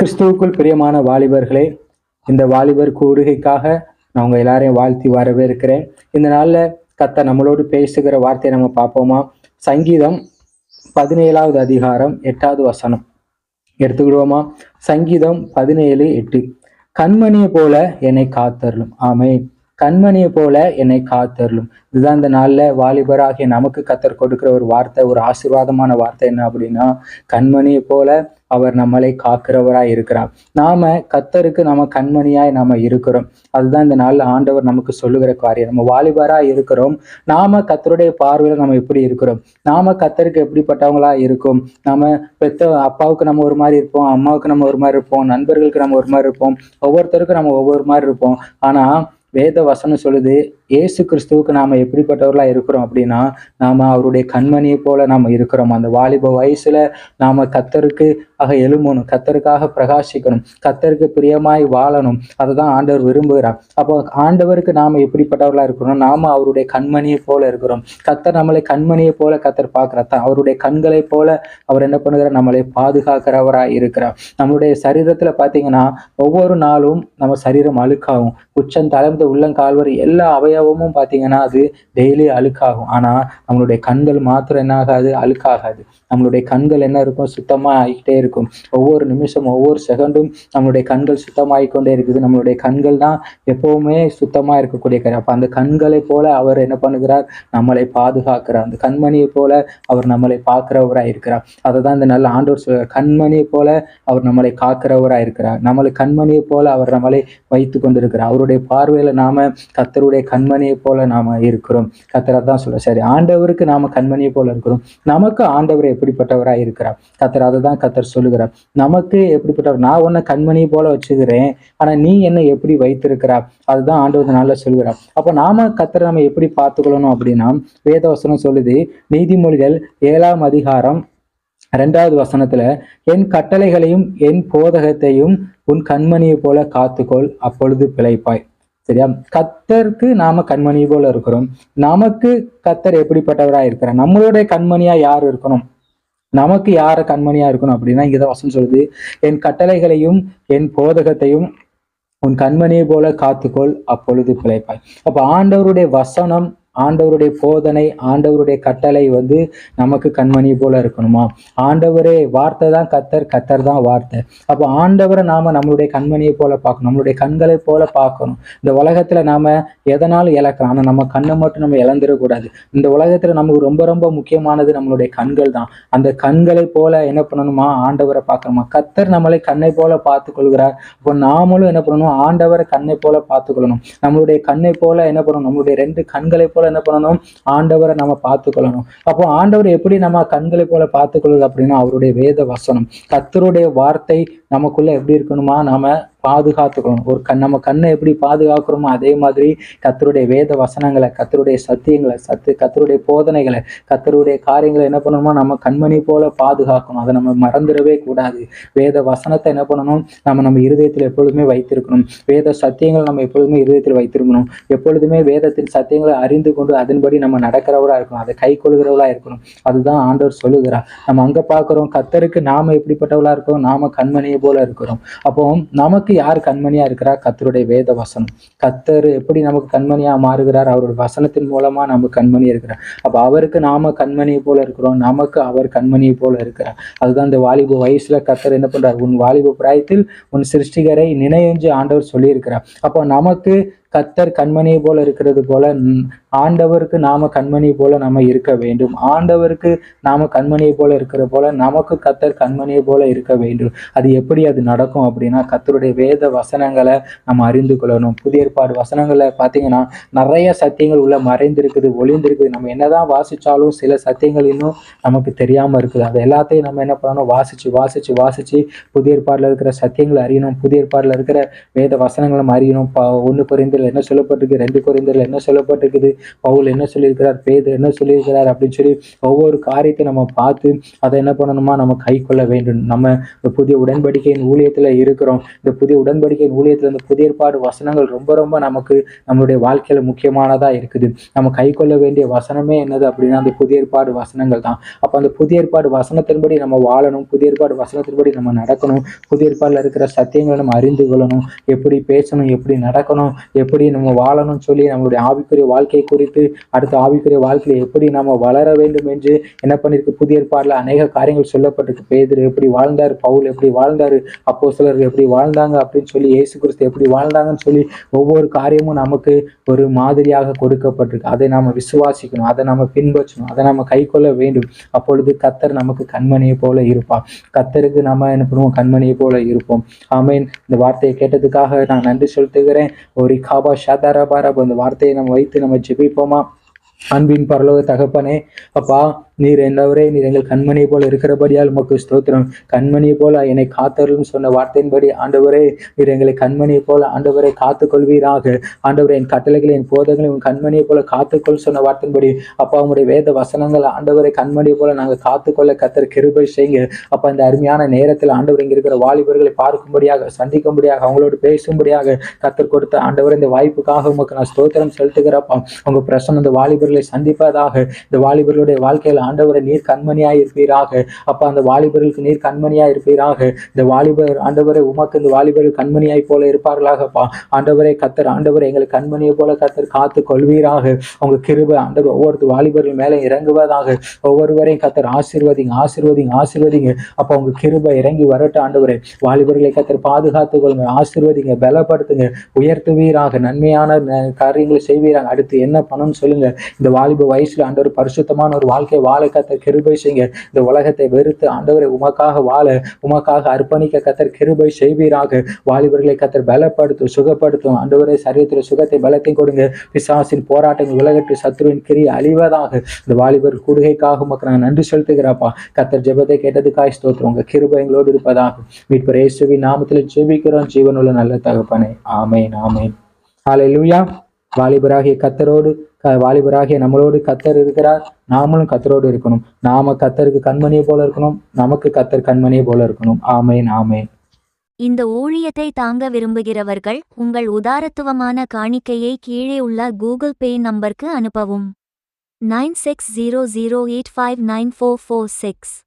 கிறிஸ்துவுக்குள் பிரியமான வாலிபர்களே இந்த வாலிபர் கூடுகைக்காக நான் உங்கள் எல்லாரையும் வாழ்த்தி வரவேற்கிறேன். இந்த நாளில் கத்த நம்மளோடு பேசுகிற வார்த்தையை நம்ம பார்ப்போமா? சங்கீதம் பதினேழாவது அதிகாரம் எட்டாவது வசனம். எடுத்துக்கிடுவோமா? சங்கீதம் பதினேழு எட்டு. கண்மணியை போல என்னை காத்தரலும் ஆமே கண்மணியை போல என்னை காத்தருளும். இதுதான் இந்த நாளில் வாலிபராகிய நமக்கு கத்தர் கொடுக்கிற ஒரு வார்த்தை ஒரு ஆசீர்வாதமான வார்த்தை என்ன அப்படின்னா கண்மணியை போல அவர் நம்மளை காக்கிறவராய் இருக்கிறார். நாம கத்தருக்கு நம்ம கண்மணியாய் நாம இருக்கிறோம். அதுதான் இந்த நாளில் ஆண்டவர் நமக்கு சொல்லுகிற காரியம். நம்ம வாலிபராய் இருக்கிறோம். நாம கத்தருடைய பார்வையில் நம்ம எப்படி இருக்கிறோம்? நாம கத்தருக்கு எப்படிப்பட்டவங்களா இருக்கும்? நாம பெத்த அப்பாவுக்கு நம்ம ஒரு மாதிரி இருப்போம் அம்மாவுக்கு நம்ம ஒரு மாதிரி இருப்போம் நண்பர்களுக்கு நம்ம ஒரு மாதிரி இருப்போம் ஒவ்வொருத்தருக்கும் நம்ம ஒவ்வொரு மாதிரி இருப்போம். ஆனா வேத வசனம் சொல்லுது. இயேசு கிறிஸ்துவுக்கு நாம எப்படிப்பட்டவர்களாக இருக்கிறோம் அப்படின்னா நாம அவருடைய கண்மணியை போல நாம இருக்கிறோம். அந்த வாலிப வயசுல நாம கத்தருக்கு ஆக எழும்பணும் கத்தருக்காக பிரகாசிக்கணும் கத்தருக்கு பிரியமாய் வாழணும். அதை தான் ஆண்டவர் விரும்புகிறார். அப்போ ஆண்டவருக்கு நாம எப்படிப்பட்டவர்களாக இருக்கிறோம் நாம அவருடைய கண்மணியை போல இருக்கிறோம். கத்தர் நம்மளை கண்மணியை போல கத்தர் பார்க்கிறார். தான் அவருடைய கண்களை போல அவர் என்ன பண்ணுகிறார்? நம்மளை பாதுகாக்கிறவராக இருக்கிறார். நம்மளுடைய சரீரத்துல பாத்தீங்கன்னா ஒவ்வொரு நாளும் நம்ம சரீரம் அழுக்காகும். உச்சம் தலைமுத உள்ளங்கால்வரை எல்லா அவயவமும் பார்த்தீங்கன்னா அது டெய்லி அழுக்காகும். ஆனால் நம்மளுடைய கண்கள் மாத்திரம் என்ன ஆகாது அழுக்காகாது. நம்மளுடைய கண்கள் என்ன இருக்கும்? சுத்தமாக ஆகிக்கிட்டே இருக்கும். ஒவ்வொரு நிமிஷம் ஒவ்வொரு செகண்டும் நம்மளுடைய கண்கள் சுத்தமாகிக் கொண்டே இருக்குது. நம்மளுடைய கண்கள் தான் எப்போவுமே சுத்தமாக இருக்கக்கூடிய கரு. அப்போ அந்த கண்களை போல அவர் என்ன பண்ணுகிறார்? நம்மளை பாதுகாக்கிறார். அந்த கண்மணியை போல அவர் நம்மளை பார்க்கிறவராக இருக்கிறார். அதை தான் இந்த நல்ல ஆண்டோர் சொல்ற கண்மணியை போல அவர் நம்மளை காக்கிறவராக இருக்கிறார். நம்மளை கண்மணியை போல அவர் நம்மளை வைத்து கொண்டிருக்கிறார் அவருடைய பார்வையில் நாம கத்தருடைய கண் கண்மணியை போல நாம இருக்கிறோம். கத்தரை தான் சொல்ல சரி ஆண்டவருக்கு நாம கண்மணியை போல இருக்கிறோம். நமக்கு ஆண்டவர் எப்படிப்பட்டவரா இருக்கிறார்? கத்தர் அதை தான் கத்தர் சொல்லுகிறார். நமக்கு எப்படிப்பட்டவர்? நான் உன்னை கண்மணியை போல வச்சுக்கிறேன். ஆனா நீ என்ன எப்படி வைத்திருக்கிறா? அதுதான் ஆண்டவர் நல்லா சொல்கிறார் அப்போ நாம கத்தரை நம்ம எப்படி பார்த்துக்கொள்ளணும் அப்படின்னா வேதவசனம் சொல்லுது நீதிமொழிகள் ஏழாம் அதிகாரம் ரெண்டாவது வசனத்துல என் கட்டளைகளையும் என் போதகத்தையும் உன் கண்மணியை போல காத்துக்கொள் அப்பொழுது பிழைப்பாய். சரியா? கத்தருக்கு நாம கண்மணி போல இருக்கிறோம். நமக்கு கத்தர் எப்படிப்பட்டவரா இருக்கிறார்? நம்மளுடைய கண்மணியா யார் இருக்கணும்? நமக்கு யார கண்மணியா இருக்கணும் அப்படின்னா இங்கதான் வசனம் சொல்லுது. என் கட்டளைகளையும் என் போதகத்தையும் உன் கண்மணியை போல காத்துக்கொள் அப்பொழுது பிழைப்பாய். அப்ப ஆண்டவருடைய வசனம் ஆண்டவருடைய போதனை ஆண்டவருடைய கட்டளை வந்து நமக்கு கண்மணி போல இருக்கணுமா? ஆண்டவரே வார்த்தை தான் கத்தர் கத்தர் தான் வார்த்தை. அப்போ ஆண்டவரை நாம நம்மளுடைய கண்மணியை போல பார்க்கணும் நம்மளுடைய கண்களை போல பார்க்கணும். இந்த உலகத்துல நாம எதனாலும் இழக்கலாம். ஆனால் நம்ம கண்ணை மட்டும் நம்ம இழந்துடக்கூடாது. இந்த உலகத்துல நமக்கு ரொம்ப ரொம்ப முக்கியமானது நம்மளுடைய கண்கள் தான். அந்த கண்களை போல என்ன பண்ணணுமா? ஆண்டவரை பார்க்கணுமா? கத்தர் நம்மளை கண்ணை போல பார்த்து கொள்கிறார் இப்போ நாமளும் என்ன பண்ணணும்? ஆண்டவரை கண்ணை போல பார்த்துக்கொள்ளணும். நம்மளுடைய கண்ணை போல என்ன பண்ணணும்? நம்மளுடைய ரெண்டு கண்களை போல என்ன பண்ணணும்? ஆண்டவரை நம்ம பார்த்துக்கொள்ளணும். அப்போ ஆண்டவர் எப்படி நம்ம கண்களை போல பார்த்துக்கொள்வது அப்படின்னா அவருடைய வேத வசனம் கத்தருடைய வார்த்தை நமக்குள்ள எப்படி இருக்கணுமா? நாம பாதுகாத்துக்கணும். ஒரு கண் நம்ம கண்ணை எப்படி பாதுகாக்கிறோமோ அதே மாதிரி கத்தருடைய வேத வசனங்களை கத்தருடைய சத்தியங்களை சத்து கத்தருடைய போதனைகளை கத்தருடைய காரியங்களை என்ன பண்ணணுமோ நம்ம கண்மணி போல பாதுகாக்கணும். அதை நம்ம மறந்துடவே கூடாது. வேத வசனத்தை என்ன பண்ணணும்? நம்ம நம்ம இருதயத்தில் எப்பொழுதுமே வைத்திருக்கணும். வேத சத்தியங்களை நம்ம எப்பொழுதுமே இருதயத்தில் வைத்திருக்கணும். எப்பொழுதுமே வேதத்தின் சத்தியங்களை அறிந்து கொண்டு அதன்படி நம்ம நடக்கிறவராக இருக்கணும். அதை கை கொள்கிறவளாக இருக்கணும். அதுதான் ஆண்டவர் சொல்லுகிறார். நம்ம அங்கே பார்க்குறோம் கத்தருக்கு நாம எப்படிப்பட்டவளாக இருக்கோம்? நாம கண்மணியை போல இருக்கிறோம். அப்போ நமக்கு யார் கண்மணியா இருக்கிறா? கத்தருடைய வேத வசனம். கத்தர் எப்படி நமக்கு கண்மணியா மாறுகிறார்? அவருடைய வசனத்தின் மூலமா நமக்கு கண்மணி இருக்கிறார் அப்ப அவருக்கு நாம கண்மணியை போல இருக்கிறோம். நமக்கு அவர் கண்மணியை போல இருக்கிறார். அதுதான் இந்த வாலிப வயசுல கத்தர் என்ன பண்றார்? உன் வாலிப பிராயத்தில் உன் சிருஷ்டிகரை நினைஞ்சு ஆண்டவர் சொல்லியிருக்கிறார். அப்போ நமக்கு கத்தர் கண்மணியை போல இருக்கிறது போல ஆண்டவருக்கு நாம கண்மணி போல நாம இருக்க வேண்டும். ஆண்டவருக்கு நாம கண்மணியை போல இருக்கிற போல நமக்கு கத்தர் கண்மணியை போல இருக்க வேண்டும். அது எப்படி அது நடக்கும் அப்படின்னா கத்தருடைய வேத வசனங்களை நம்ம அறிந்து கொள்ளணும். புதிய ஏற்பாடு வசனங்களை பார்த்தீங்கன்னா நிறைய சத்தியங்கள் உள்ள மறைந்திருக்குது ஒளிந்திருக்குது. நம்ம என்னதான் வாசிச்சாலும் சில சத்தியங்கள் இன்னும் நமக்கு தெரியாம இருக்குது. அது எல்லாத்தையும் நம்ம என்ன பண்ணணும்? வாசிச்சு வாசிச்சு வாசிச்சு புதிய ஏற்பாடுல இருக்கிற சத்தியங்களை அறியணும். புதிய ஏற்பாடுல இருக்கிற வேத வசனங்களும் அறியணும். ப ஒன்று குறைந்ததில் என்ன சொல்லப்பட்டிருக்கு? ரெண்டு குறைந்ததில் என்ன சொல்லப்பட்டிருக்குது? பவுல் என்ன சொல்லியிருக்கிறார் பேதர் என்ன சொல்லியிருக்கிறார் அப்படின்னு சொல்லி ஒவ்வொரு காரியத்தை நம்ம பார்த்து அதை என்ன பண்ணணுமா? நம்ம கை கொள்ள வேண்டும். நம்ம இந்த புதிய உடன்படிக்கையின் ஊழியத்துல இருக்கிறோம். இந்த புதிய உடன்படிக்கையின் ஊழியத்தில் இந்த புதிய ஏற்பாடு வசனங்கள் ரொம்ப ரொம்ப நமக்கு நம்மளுடைய வாழ்க்கையில முக்கியமானதா இருக்குது. நம்ம கை கொள்ள வேண்டிய வசனமே என்னது அப்படின்னா அந்த புதிய ஏற்பாடு வசனங்கள் தான். அப்ப அந்த புதிய ஏற்பாடு வசனத்தின்படி நம்ம வாழணும். புதிய ஏற்பாடு வசனத்தின்படி நம்ம நடக்கணும். புதிய ஏற்பாடுல இருக்கிற சத்தியங்களை நம்ம அறிந்து கொள்ளணும். எப்படி பேசணும் எப்படி நடக்கணும் எப்படி நம்ம வாழணும்னு சொல்லி நம்மளுடைய ஆவிக்குரிய வாழ்க்கை குறித்து அடுத்த ஆவிக்குரிய வாழ்க்கையில் எப்படி நாம் வளர வேண்டும் என்று என்ன பண்ணிருக்கு? புதிய ஏற்பாடுல அநேக காரியங்கள் சொல்லப்பட்டிருக்கு. பேதர் எப்படி வாழ்ந்தார்? பவுல் எப்படி வாழ்ந்தார்? அப்போ எப்படி வாழ்ந்தாங்க? அப்படின்னு சொல்லி இயேசு கிறிஸ்து எப்படி வாழ்ந்தாங்கன்னு சொல்லி ஒவ்வொரு காரியமும் நமக்கு ஒரு மாதிரியாக கொடுக்கப்பட்டிருக்கு. அதை நாம விசுவாசிக்கணும். அதை நம்ம பின்பற்றணும். அதை நம்ம கை கொள்ள வேண்டும். அப்பொழுது கத்தர் நமக்கு கண்மணியை போல இருப்பார். கத்தருக்கு நம்ம என்ன பண்ணுவோம்? கண்மணியை போல இருப்போம். ஆமீன். இந்த வார்த்தையை கேட்டதுக்காக நான் நன்றி செலுத்துகிறேன். ஒரு காபா ஷாதாராபாரா இந்த வார்த்தையை நம்ம வைத்து நம்ம ஜெபிப்போமா அன்பின் பரலோக தகப்பனே அப்பா நீர் என்னவரே நீர் எங்கள் கண்மணி போல இருக்கிறபடியால் உமக்கு ஸ்தோத்திரம். கண்மணி போல என்னை காத்தருளும் சொன்ன வார்த்தையின்படி ஆண்டவரே நீர் எங்களை கண்மணி போல ஆண்டவரை காத்துக்கொள்வீராக. ஆண்டவரே என் கட்டளைகளை என் போதங்களை உன் கண்மணியை போல காத்துக்கொள் சொன்ன வார்த்தையின்படி. அப்பா உங்களுடைய வேத வசனங்கள் ஆண்டவரை கண்மணி போல நாங்கள் காத்துக்கொள்ள கத்தர் கிருபை செய்யுங்க. அப்பா இந்த அருமையான நேரத்தில் ஆண்டவர் இங்க இருக்கிற வாலிபர்களை பார்க்கும்படியாக சந்திக்கும்படியாக அவங்களோடு பேசும்படியாக கத்தர் கொடுத்த ஆண்டவர் இந்த வாய்ப்புக்காக உமக்கு நான் ஸ்தோத்திரம் செலுத்துகிறப்பா உங்க பிரசன்னம் இந்த வாலிபர்களை சந்திப்பதாக இந்த வாலிபர்களுடைய வாழ்க்கையில் ஆண்டவரை நீர் கண்மணியாய் இருப்பீராக. அப்ப அந்த வாலிபர்களுக்கு நீர் கண்மணியாய் இருப்பீராக. இந்த வாலிபர் ஆண்டவரை உமக்கு இந்த வாலிபர்கள் கண்மணியாய் போல இருப்பார்களாகப்பா ஆண்டவரை கத்தர் ஆண்டவரை எங்களுக்கு கண்மணியை போல கத்தர் காத்து கொள்வீராக. உங்க கிருப ஆண்டவர் ஒவ்வொரு வாலிபர்கள் மேலே இறங்குவதாக. ஒவ்வொருவரையும் கத்தர் ஆசிர்வதிங்க ஆசிர்வதிங்க ஆசிர்வதிங்க. அப்ப உங்க கிருபை இறங்கி வரட்டும் ஆண்டவரை. வாலிபர்களை கத்தர் பாதுகாத்து கொள்ளுங்க ஆசிர்வதிங்க பலப்படுத்துங்க. உயர்த்துவீராக நன்மையான காரியங்களை செய்வீராங்க அடுத்து என்ன பண்ணணும்னு சொல்லுங்க. இந்த வாலிப வயசுல ஆண்டவர் பரிசுத்தமான ஒரு வாழ்க்கை வாழ வாழ கத்தர் கிருபை செய்யுங்க. இந்த உலகத்தை வெறுத்து ஆண்டவரை உமக்காக வாழ உமக்காக அர்ப்பணிக்க கத்தர் கிருபை செய்வீராக. வாலிபர்களை கத்தர் பலப்படுத்தும் சுகப்படுத்தும். ஆண்டவரை சரீரத்தில் சுகத்தை பலத்தை கொடுங்க. பிசாசின் போராட்டங்கள் விலகட்டு சத்ருவின் கிரி அழிவதாக. இந்த வாலிபர் கூடுகைக்காக உமக்கு நான் நன்றி செலுத்துகிறாப்பா கத்தர் ஜெபத்தை கேட்டதுக்காய் ஸ்தோத்திரம். உங்க கிருபை எங்களோடு இருப்பதாக. மீட்பர் இயேசுவின் நாமத்தில் ஜெபிக்கிறோம். ஜீவனுள்ள நல்ல தகப்பனே. ஆமேன் ஆமென். ஹalleluya வாலிபராகிய கத்தரோடு க- வாலிபராகிய நம்மளோடு கத்தர் இருக்கிறார். நாமளும் கத்தரோடு இருக்கணும். நாம கத்தருக்கு கண்மணியை போல இருக்கணும். நமக்கு கத்தர் கண்மணியை போல இருக்கணும். ஆமேன் ஆமேன். இந்த ஊழியத்தை தாங்க விரும்புகிறவர்கள் உங்கள் உதாரத்துவமான காணிக்கையை கீழே உள்ள கூகுள் பே நம்பருக்கு அனுப்பவும். Nine six zero zero eight five nine four four six.